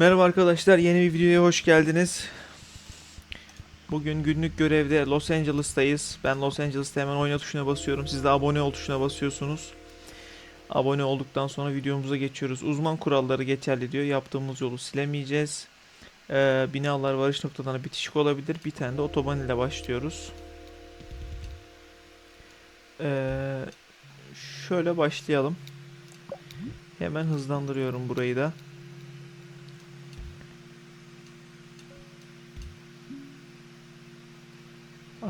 Merhaba arkadaşlar, yeni bir videoya hoş geldiniz. Bugün günlük görevde Los Angeles'tayız. Ben Los Angeles'ta hemen oyna tuşuna basıyorum. Siz de abone ol tuşuna basıyorsunuz. Abone olduktan sonra videomuza geçiyoruz. Uzman kuralları geçerli diyor. Yaptığımız yolu silemeyeceğiz. Ee, binalar varış noktalarına bitişik olabilir. Bir tane de otoban ile başlıyoruz. Ee, şöyle başlayalım. Hemen hızlandırıyorum burayı da.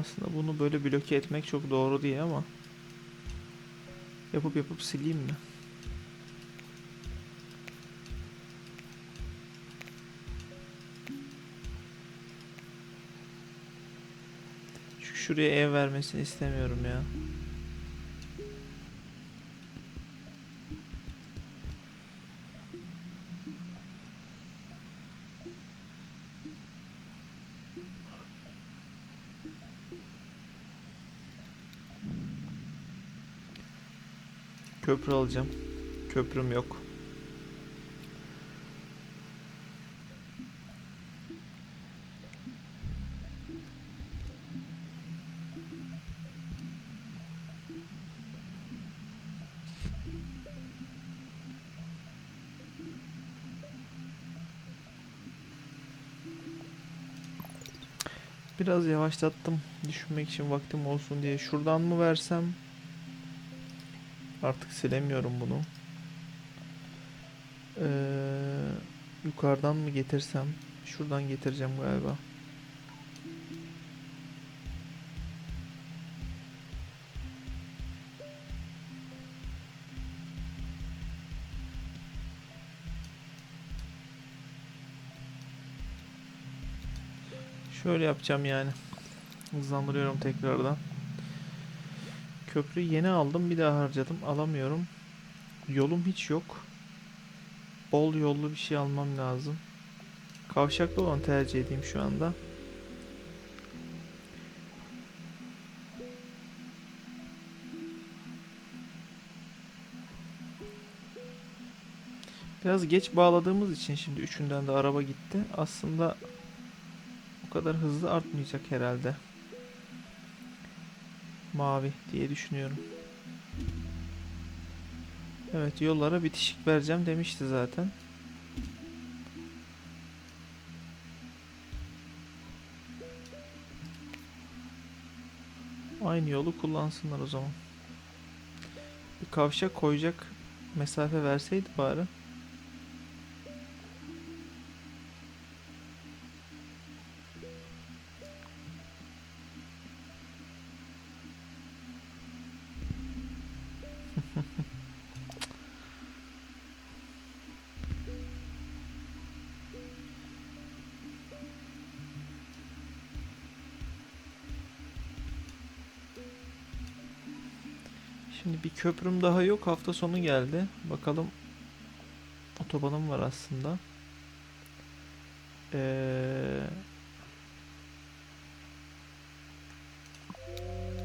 Aslında bunu böyle bloke etmek çok doğru değil ama yapıp yapıp sileyim mi? Şu şuraya ev vermesini istemiyorum ya. Köprü alacağım. Köprüm yok. Biraz yavaşlattım. Düşünmek için vaktim olsun diye. Şuradan mı versem? Artık silemiyorum bunu. Ee, yukarıdan mı getirsem? Şuradan getireceğim galiba. Şöyle yapacağım yani. Hızlandırıyorum tekrardan. Köprüyü yeni aldım bir daha harcadım alamıyorum. Yolum hiç yok. Bol yollu bir şey almam lazım. Kavşaklı olan tercih edeyim şu anda. Biraz geç bağladığımız için şimdi üçünden de araba gitti. Aslında o kadar hızlı artmayacak herhalde mavi diye düşünüyorum. Evet yollara bitişik vereceğim demişti zaten. Aynı yolu kullansınlar o zaman. Bir kavşak koyacak mesafe verseydi bari. Şimdi bir köprüm daha yok. Hafta sonu geldi. Bakalım otobanım var aslında. Ee,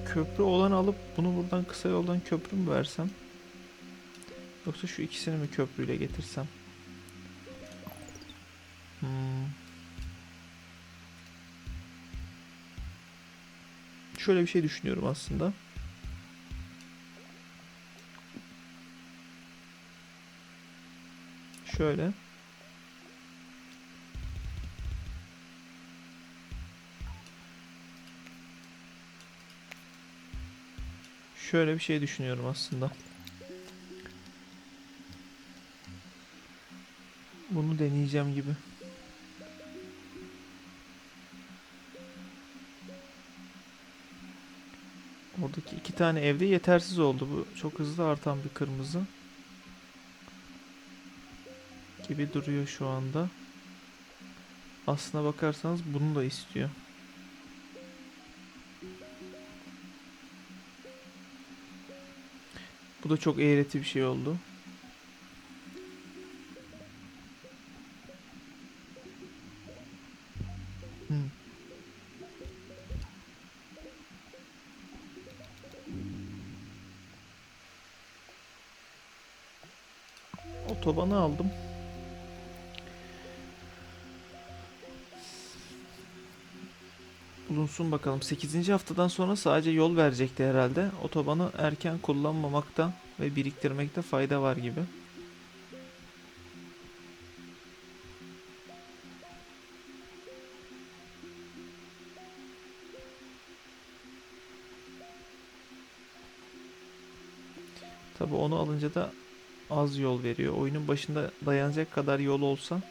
köprü olan alıp bunu buradan kısa yoldan köprü mü versem? Yoksa şu ikisini mi köprüyle getirsem? Hmm. Şöyle bir şey düşünüyorum aslında. Şöyle. Şöyle bir şey düşünüyorum aslında. Bunu deneyeceğim gibi. Oradaki iki tane evde yetersiz oldu. Bu çok hızlı artan bir kırmızı gibi duruyor şu anda. Aslına bakarsanız bunu da istiyor. Bu da çok eğreti bir şey oldu. Hmm. Otobanı aldım. Bulunsun bakalım. 8. haftadan sonra sadece yol verecekti herhalde. Otobanı erken kullanmamakta ve biriktirmekte fayda var gibi. Tabi onu alınca da az yol veriyor. Oyunun başında dayanacak kadar yol olsa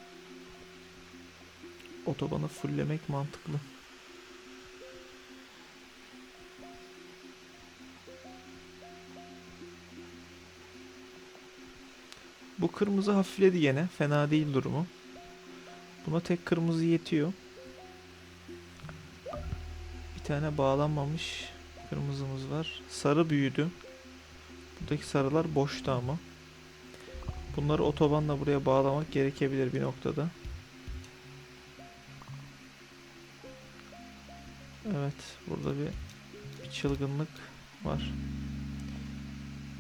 otobanı fulllemek mantıklı. Bu kırmızı hafifledi yine. Fena değil durumu. Buna tek kırmızı yetiyor. Bir tane bağlanmamış kırmızımız var. Sarı büyüdü. Buradaki sarılar boştu ama. Bunları otobanla buraya bağlamak gerekebilir bir noktada. Evet, burada bir, bir çılgınlık var.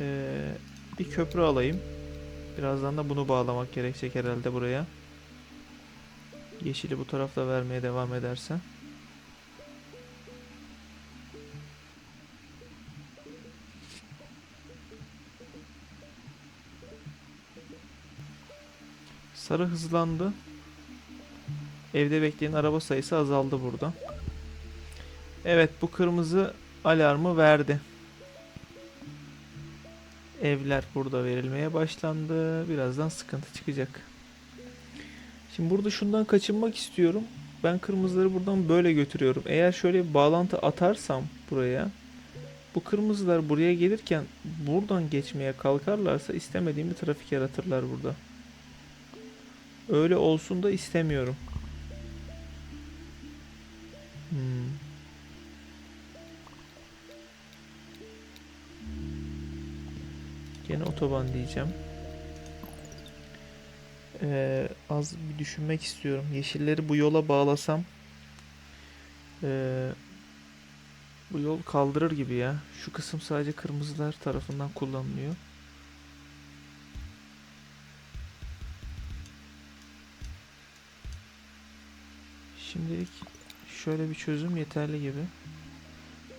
Ee, bir köprü alayım. Birazdan da bunu bağlamak gerekecek herhalde buraya. Yeşili bu tarafta vermeye devam ederse. Sarı hızlandı. Evde bekleyen araba sayısı azaldı burada. Evet bu kırmızı alarmı verdi. Evler burada verilmeye başlandı. Birazdan sıkıntı çıkacak. Şimdi burada şundan kaçınmak istiyorum. Ben kırmızıları buradan böyle götürüyorum. Eğer şöyle bir bağlantı atarsam buraya bu kırmızılar buraya gelirken buradan geçmeye kalkarlarsa istemediğim bir trafik yaratırlar burada. Öyle olsun da istemiyorum. Otoban diyeceğim. Ee, az bir düşünmek istiyorum. Yeşilleri bu yola bağlasam ee, bu yol kaldırır gibi ya. Şu kısım sadece kırmızılar tarafından kullanılıyor. Şimdilik şöyle bir çözüm yeterli gibi.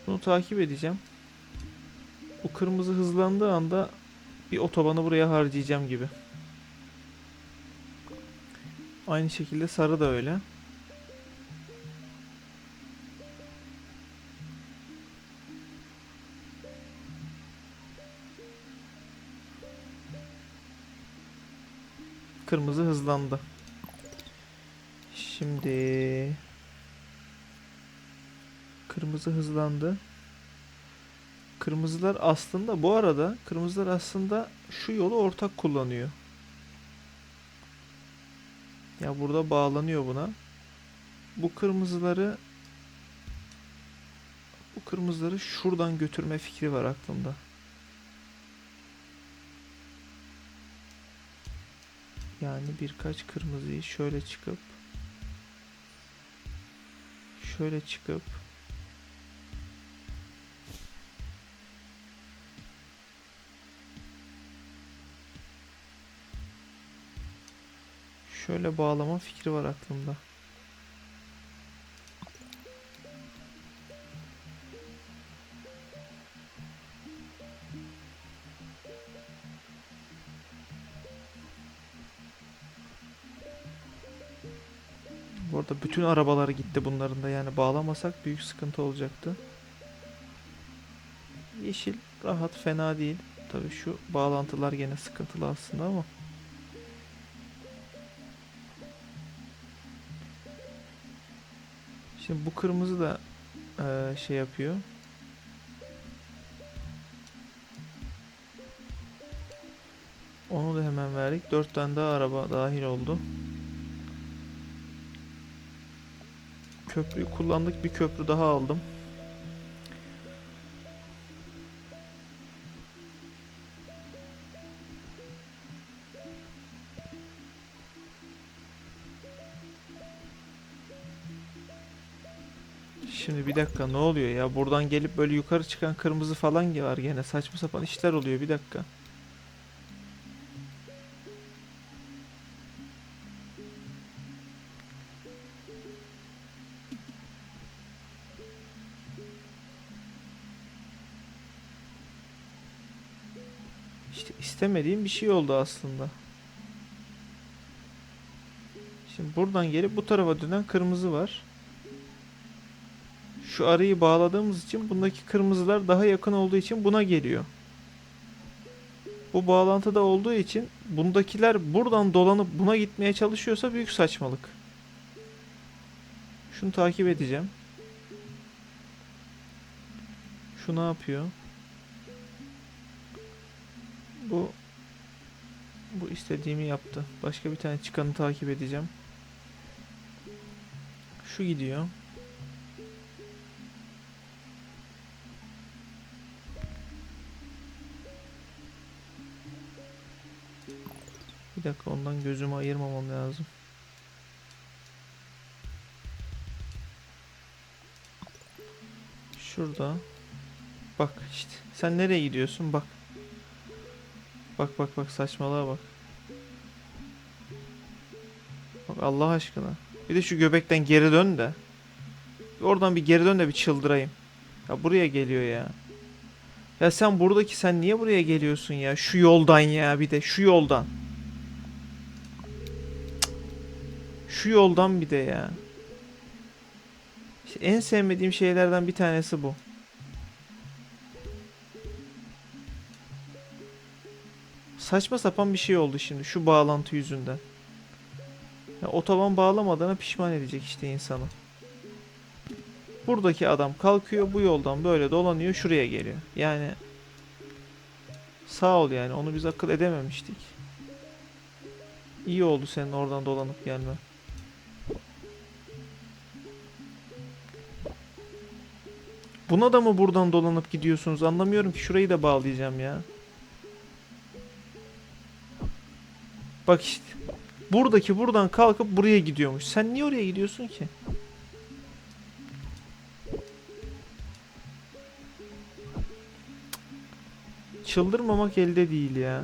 Bunu takip edeceğim. Bu kırmızı hızlandığı anda bir otobanı buraya harcayacağım gibi. Aynı şekilde sarı da öyle. Kırmızı hızlandı. Şimdi kırmızı hızlandı. Kırmızılar aslında bu arada kırmızılar aslında şu yolu ortak kullanıyor. Ya burada bağlanıyor buna. Bu kırmızıları bu kırmızıları şuradan götürme fikri var aklımda. Yani birkaç kırmızıyı şöyle çıkıp şöyle çıkıp şöyle bağlama fikri var aklımda. Bu bütün arabaları gitti bunların da yani bağlamasak büyük sıkıntı olacaktı. Yeşil rahat fena değil. Tabii şu bağlantılar gene sıkıntılı aslında ama. Şimdi bu kırmızı da eee, şey yapıyor. Onu da hemen verdik. Dört tane daha araba dahil oldu. Köprüyü kullandık. Bir köprü daha aldım. Şimdi bir dakika ne oluyor ya? Buradan gelip böyle yukarı çıkan kırmızı falan var gene. Saçma sapan işler oluyor bir dakika. İşte istemediğim bir şey oldu aslında. Şimdi buradan gelip bu tarafa dönen kırmızı var. Şu arayı bağladığımız için bundaki kırmızılar daha yakın olduğu için buna geliyor. Bu bağlantıda olduğu için bundakiler buradan dolanıp buna gitmeye çalışıyorsa büyük saçmalık. Şunu takip edeceğim. Şu ne yapıyor? Bu bu istediğimi yaptı. Başka bir tane çıkanı takip edeceğim. Şu gidiyor. Dakika ondan gözümü ayırmamam lazım. Şurada. Bak işte. Sen nereye gidiyorsun? Bak. Bak bak bak saçmalığa bak. Bak Allah aşkına. Bir de şu göbekten geri dön de. Oradan bir geri dön de bir çıldırayım. Ya buraya geliyor ya. Ya sen buradaki sen niye buraya geliyorsun ya? Şu yoldan ya bir de şu yoldan. Şu yoldan bir de ya. İşte en sevmediğim şeylerden bir tanesi bu. Saçma sapan bir şey oldu şimdi şu bağlantı yüzünden. Ya, otoban bağlamadığına pişman edecek işte insanı. Buradaki adam kalkıyor bu yoldan böyle dolanıyor şuraya geliyor. Yani sağ ol yani onu biz akıl edememiştik. İyi oldu senin oradan dolanıp gelmen. Buna da mı buradan dolanıp gidiyorsunuz anlamıyorum ki şurayı da bağlayacağım ya. Bak işte. Buradaki buradan kalkıp buraya gidiyormuş. Sen niye oraya gidiyorsun ki? Çıldırmamak elde değil ya.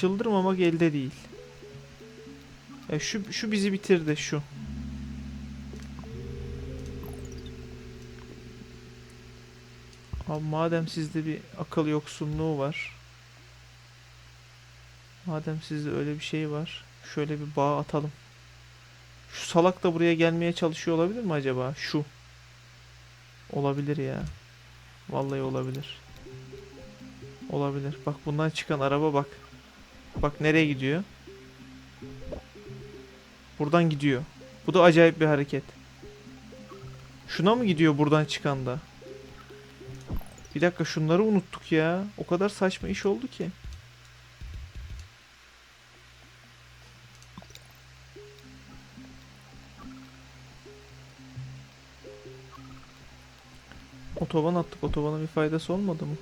Çıldırmamak elde değil. Ya şu şu bizi bitirdi şu. Abi madem sizde bir akıl yoksunluğu var. Madem sizde öyle bir şey var. Şöyle bir bağ atalım. Şu salak da buraya gelmeye çalışıyor olabilir mi acaba? Şu. Olabilir ya. Vallahi olabilir. Olabilir. Bak bundan çıkan araba bak. Bak nereye gidiyor? Buradan gidiyor. Bu da acayip bir hareket. Şuna mı gidiyor buradan çıkan da? Bir dakika şunları unuttuk ya. O kadar saçma iş oldu ki. Otoban attık. Otobana bir faydası olmadı mı?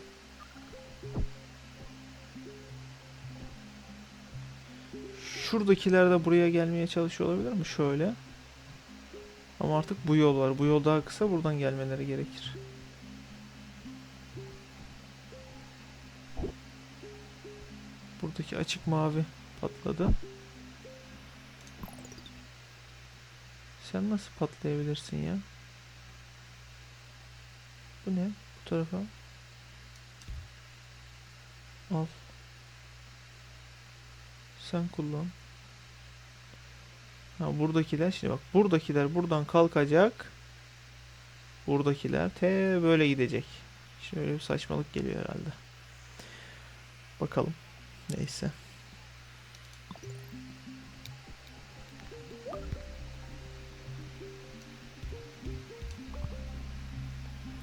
Şuradakiler de buraya gelmeye çalışıyor olabilir mi? Şöyle. Ama artık bu yol var. Bu yol daha kısa. Buradan gelmeleri gerekir. Buradaki açık mavi patladı. Sen nasıl patlayabilirsin ya? Bu ne? Bu tarafa. Al. Sen kullan. Ha buradakiler şimdi bak buradakiler buradan kalkacak. Buradakiler te böyle gidecek. Şöyle bir saçmalık geliyor herhalde. Bakalım. Neyse.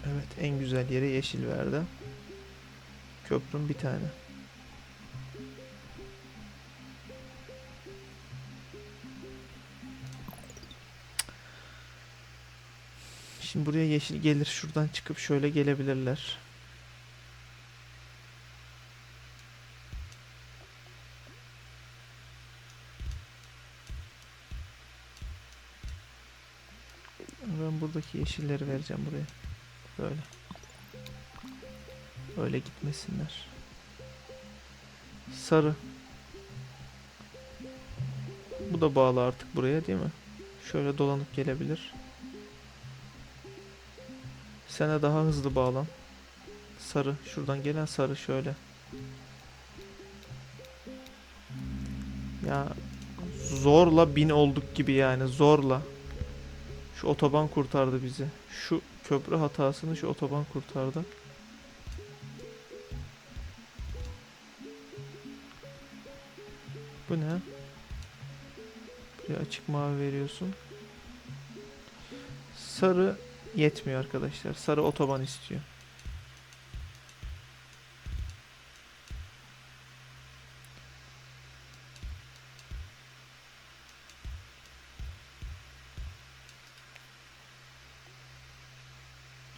Evet en güzel yere yeşil verdi. Köprün bir tane. Şimdi buraya yeşil gelir. Şuradan çıkıp şöyle gelebilirler. Ben buradaki yeşilleri vereceğim buraya. Böyle. Öyle gitmesinler. Sarı. Bu da bağlı artık buraya değil mi? Şöyle dolanıp gelebilir. Sen de daha hızlı bağlan. Sarı. Şuradan gelen sarı şöyle. Ya zorla bin olduk gibi yani zorla. Şu otoban kurtardı bizi. Şu köprü hatasını şu otoban kurtardı. Bu ne? Buraya açık mavi veriyorsun. Sarı yetmiyor arkadaşlar. Sarı otoban istiyor.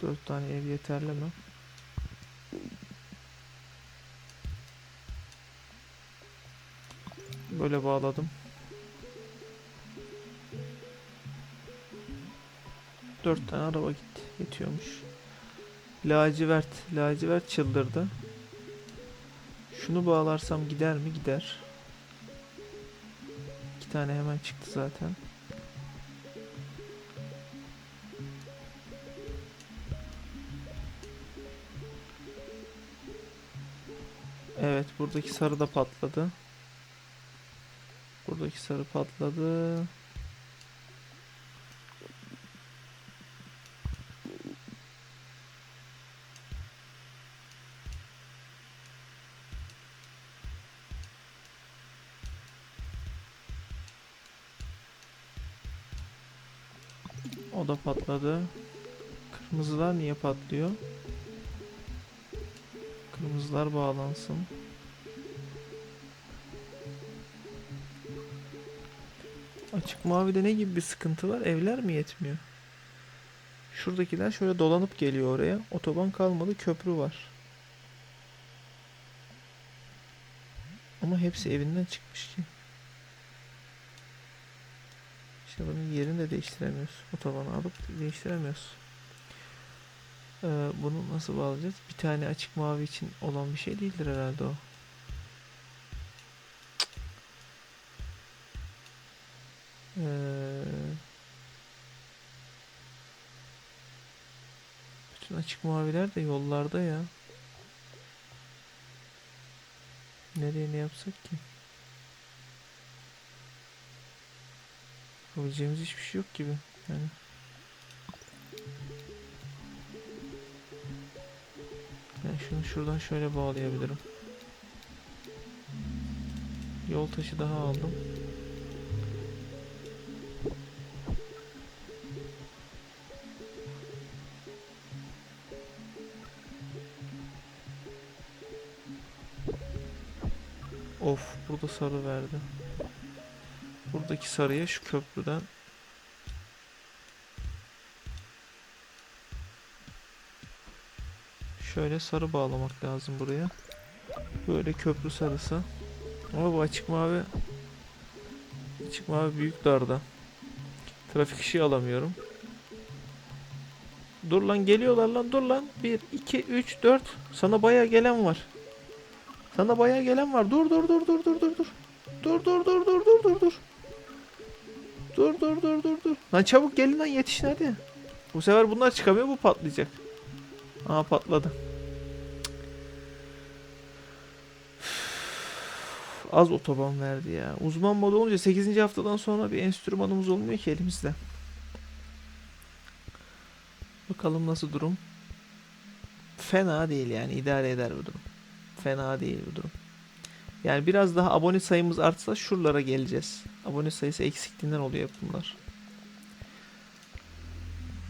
Dört tane ev yeterli mi? Böyle bağladım. Dört tane araba gitti. Yetiyormuş. Lacivert. Lacivert çıldırdı. Şunu bağlarsam gider mi? Gider. İki tane hemen çıktı zaten. Evet buradaki sarı da patladı. Buradaki sarı patladı. Patladı. Kırmızılar niye patlıyor? Kırmızılar bağlansın. Açık mavide ne gibi bir sıkıntı var? Evler mi yetmiyor? Şuradakiler şöyle dolanıp geliyor oraya. Otoban kalmadı, köprü var. Ama hepsi evinden çıkmış ki. İşte bunun yerini de değiştiremiyoruz. Otobanı alıp değiştiremiyoruz. Ee, bunu nasıl bağlayacağız? Bir tane açık mavi için olan bir şey değildir herhalde o. Ee, bütün açık maviler de yollarda ya. Nereye ne yapsak ki? Yapabileceğimiz hiçbir şey yok gibi. Yani. Ben şunu şuradan şöyle bağlayabilirim. Yol taşı daha aldım. Of burada sarı verdi. Buradaki sarıya şu köprüden Şöyle sarı bağlamak lazım buraya. Böyle köprü sarısı. Ama bu açık mavi açık mavi büyük darda. Trafik ışığı alamıyorum. Dur lan geliyorlar lan dur lan. 1 2 3 4 sana baya gelen var. Sana baya gelen var. Dur dur dur dur dur dur dur. Dur dur dur dur dur dur dur. Dur dur dur dur dur. Lan çabuk gelin lan yetişin hadi. Bu sefer bunlar çıkamıyor bu patlayacak. Aa patladı. Az otoban verdi ya. Uzman modu olunca 8. haftadan sonra bir enstrümanımız olmuyor ki elimizde. Bakalım nasıl durum. Fena değil yani idare eder bu durum. Fena değil bu durum. Yani biraz daha abone sayımız artsa şuralara geleceğiz. Abone sayısı eksikliğinden oluyor bunlar.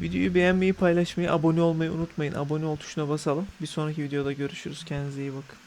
Videoyu beğenmeyi, paylaşmayı, abone olmayı unutmayın. Abone ol tuşuna basalım. Bir sonraki videoda görüşürüz. Kendinize iyi bakın.